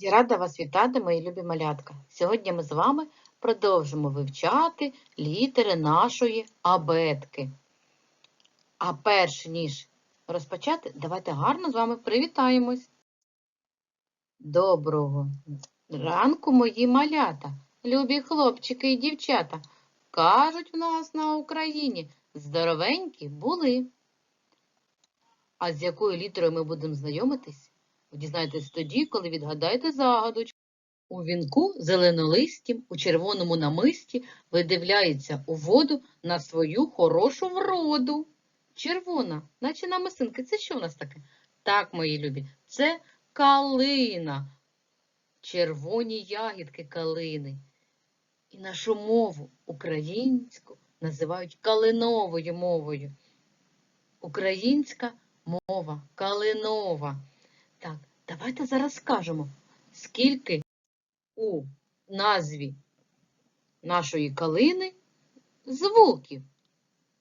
Я рада вас вітати, мої любі малятка. Сьогодні ми з вами продовжимо вивчати літери нашої абетки. А перш ніж розпочати, давайте гарно з вами привітаємось. Доброго ранку, мої малята, любі хлопчики і дівчата. Кажуть в нас на Україні здоровенькі були. А з якою літерою ми будемо знайомитись? Ви дізнаєтесь тоді, коли відгадаєте загадочку. У вінку зеленолистім, у червоному намисті видивляється у воду на свою хорошу вроду. Червона, наче намистинки. Це що в нас таке? Так, мої любі, це калина. Червоні ягідки калини. І нашу мову українську називають калиновою мовою. Українська мова калинова. Так, давайте зараз скажемо, скільки у назві нашої калини звуків.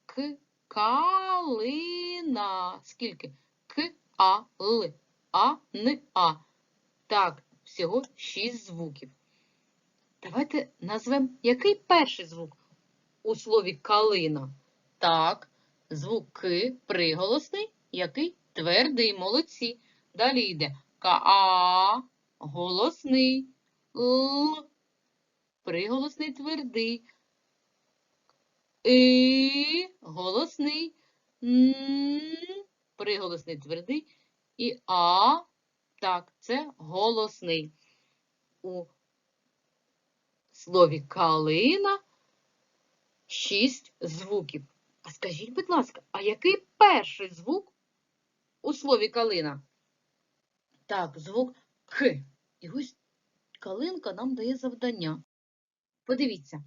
К, калина. Скільки? К, а, л, а, н, а. Так, всього шість звуків. Давайте назвемо, який перший звук у слові калина. Так, звук К приголосний, який твердий, молодці. Далі йде ка, голосний, л, приголосний твердий, и, голосний, н, приголосний твердий, і а, так, це голосний. У слові калина шість звуків. А скажіть, будь ласка, а який перший звук у слові калина? Так, звук К. І ось калинка нам дає завдання. Подивіться,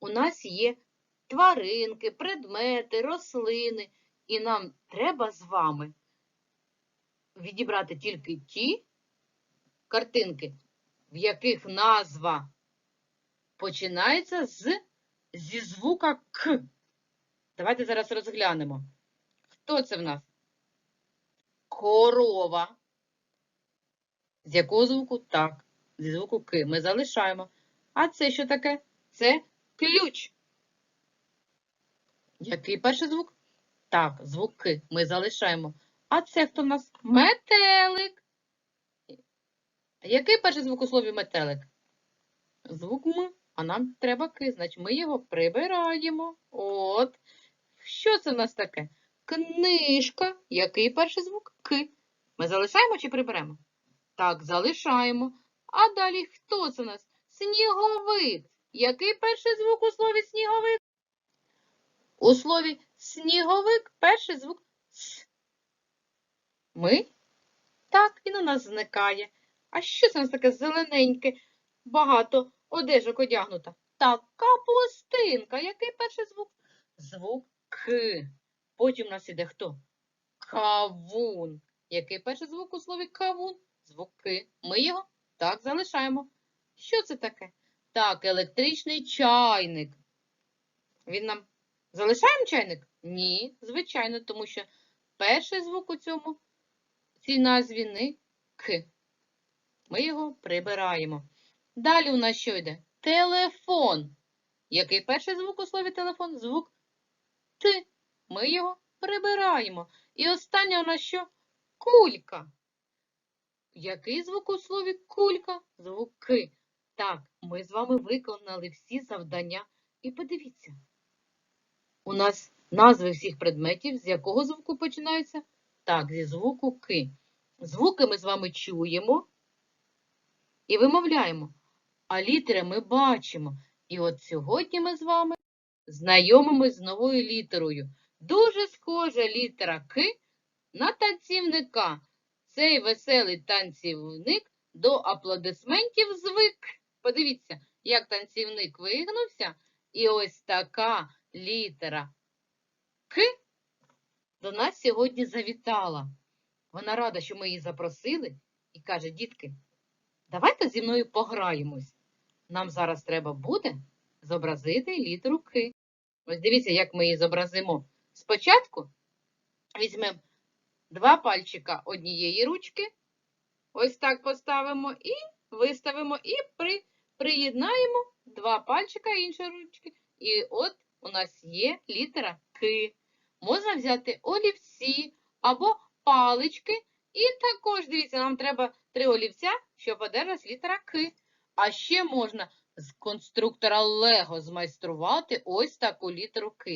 у нас є тваринки, предмети, рослини, і нам треба з вами відібрати тільки ті картинки, в яких назва починається з, зі звука К. Давайте зараз розглянемо. Хто це в нас? Корова. З якого звуку? Так, зі звуку К. Ми залишаємо. А це що таке? Це ключ. Який перший звук? Так, звук К. Ми залишаємо. А це хто в нас? Метелик. Який перший звук у слові метелик? Звук М. А нам треба К, значить ми його прибираємо. От. Що це в нас таке? Книжка. Який перший звук? К. Ми залишаємо чи приберемо? Так, залишаємо. А далі хто це у нас? Сніговик. Який перший звук у слові сніговик? У слові сніговик перший звук С. Ми? Так, він у нас зникає. А що це у нас таке зелененьке, багато одежок одягнута? Так, капустинка. Який перший звук? Звук К. Потім у нас іде хто? Кавун. Який перший звук у слові кавун? Звук К. Ми його так залишаємо. Що це таке? Так, електричний чайник. Він нам залишаємо чайник? Ні, звичайно, тому що перший звук у цьому цій назві не К. Ми його прибираємо. Далі у нас що йде? Телефон. Який перший звук у слові телефон? Звук Т. Ми його прибираємо. І останнє у нас що? Кулька. Який звук у слові кулька? Звук К. Так, ми з вами виконали всі завдання. І подивіться, у нас назви всіх предметів, з якого звуку починаються? Так, зі звуку К. Звуки ми з вами чуємо і вимовляємо, а літери ми бачимо. І от сьогодні ми з вами знайомимось з новою літерою. Дуже схожа літера К на танцівника. Цей веселий танцівник до аплодисментів звик. Подивіться, як танцівник вигнувся, і ось така літера К до нас сьогодні завітала. Вона рада, що ми її запросили, і каже: дітки, давайте зі мною пограємось. Нам зараз треба буде зобразити літеру К. Ось дивіться, як ми її зобразимо. Спочатку візьмемо два пальчика однієї ручки, ось так поставимо, і виставимо і при, приєднаємо два пальчика іншої ручки. І от у нас є літера К. Можна взяти олівці або палички. І також, дивіться, нам треба три олівця, щоб одержалась літера К. А ще можна з конструктора Лего змайструвати ось таку літеру К.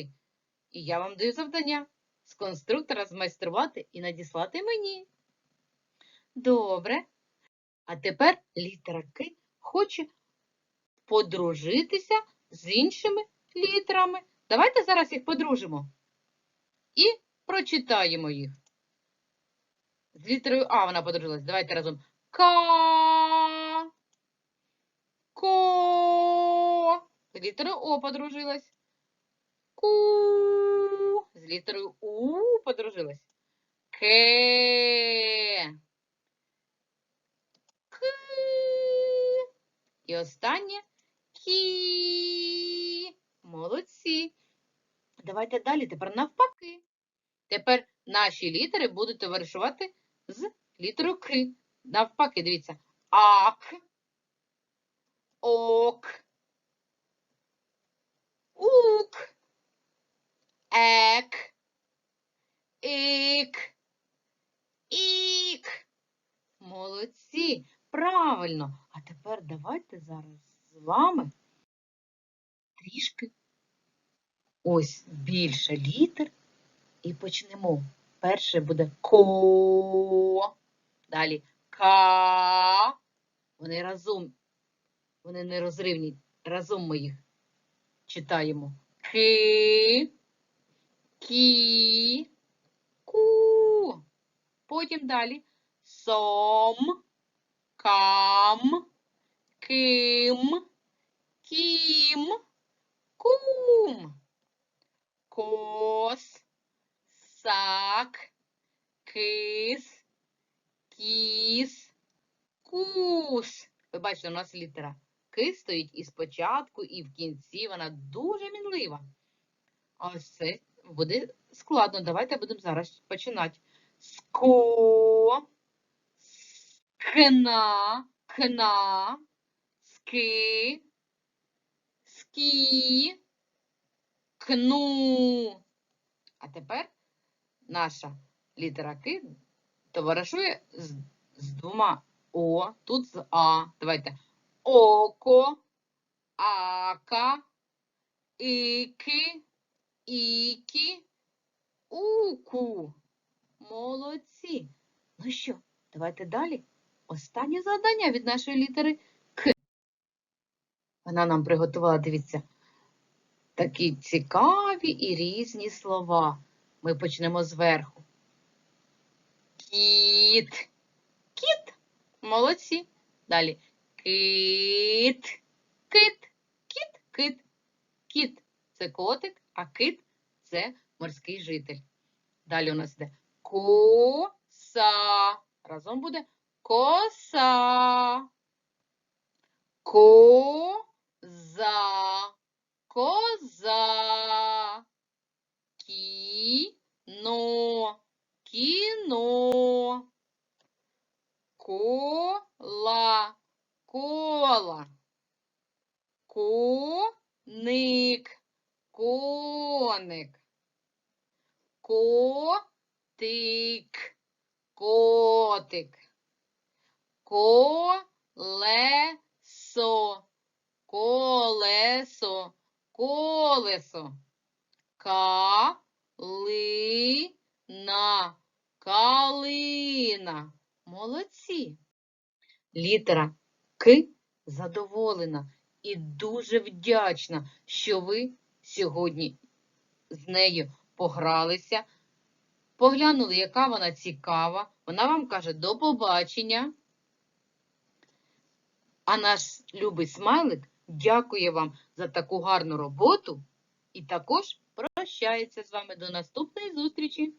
І я вам даю завдання з конструктора змайструвати і надіслати мені. Добре. А тепер літера К хоче подружитися з іншими літерами. Давайте зараз їх подружимо і прочитаємо їх. З літерою А вона подружилась. Давайте разом. Ка. Ко. З літерою О подружилась. Ку. З літерою У подружилась. Ке. К. І останнє кі. Молодці. Давайте далі. Тепер навпаки. Тепер наші літери будуть товаришувати з літерою К. Навпаки, дивіться. Ак. Ок. Ук. Правильно. А тепер давайте зараз з вами трішки ось більше літер і почнемо. Перше буде ко, далі ка. Вони разом, вони не розривні. Разом ми їх читаємо. Ки, кі, ку. Потім далі сом, кам, ким, кім, кум. Кос, сак, кис, кіс, кус. Ви бачите, у нас літера К стоїть і спочатку, і в кінці. Вона дуже мінлива. Ось це буде складно. Давайте будемо зараз починати. Ско, скна, кна, ски, скі, кну. А тепер наша літера К товаришує з, з двома О, тут з А. Давайте. Око, ака, іки, ікі, уку. Молодці. Ну що, давайте далі. Останнє завдання від нашої літери К. Вона нам приготувала, дивіться, такі цікаві і різні слова. Ми почнемо зверху. Кіт. Кіт. Молодці. Далі. Кит. Кит. Кіт. Кит. Кіт це котик, а кит це морський житель. Далі у нас йде коса. Разом буде коса. Коза. Коза. Кіно. Кіно. Кола. Кола. Коник. Коник. Котик. Котик. Колесо. Колесо. Колесо. Калина. Калина. Молодці. Літера К задоволена і дуже вдячна, що ви сьогодні з нею погралися, поглянули, яка вона цікава. Вона вам каже до побачення. А наш любий смайлик дякує вам за таку гарну роботу і також прощається з вами до наступної зустрічі.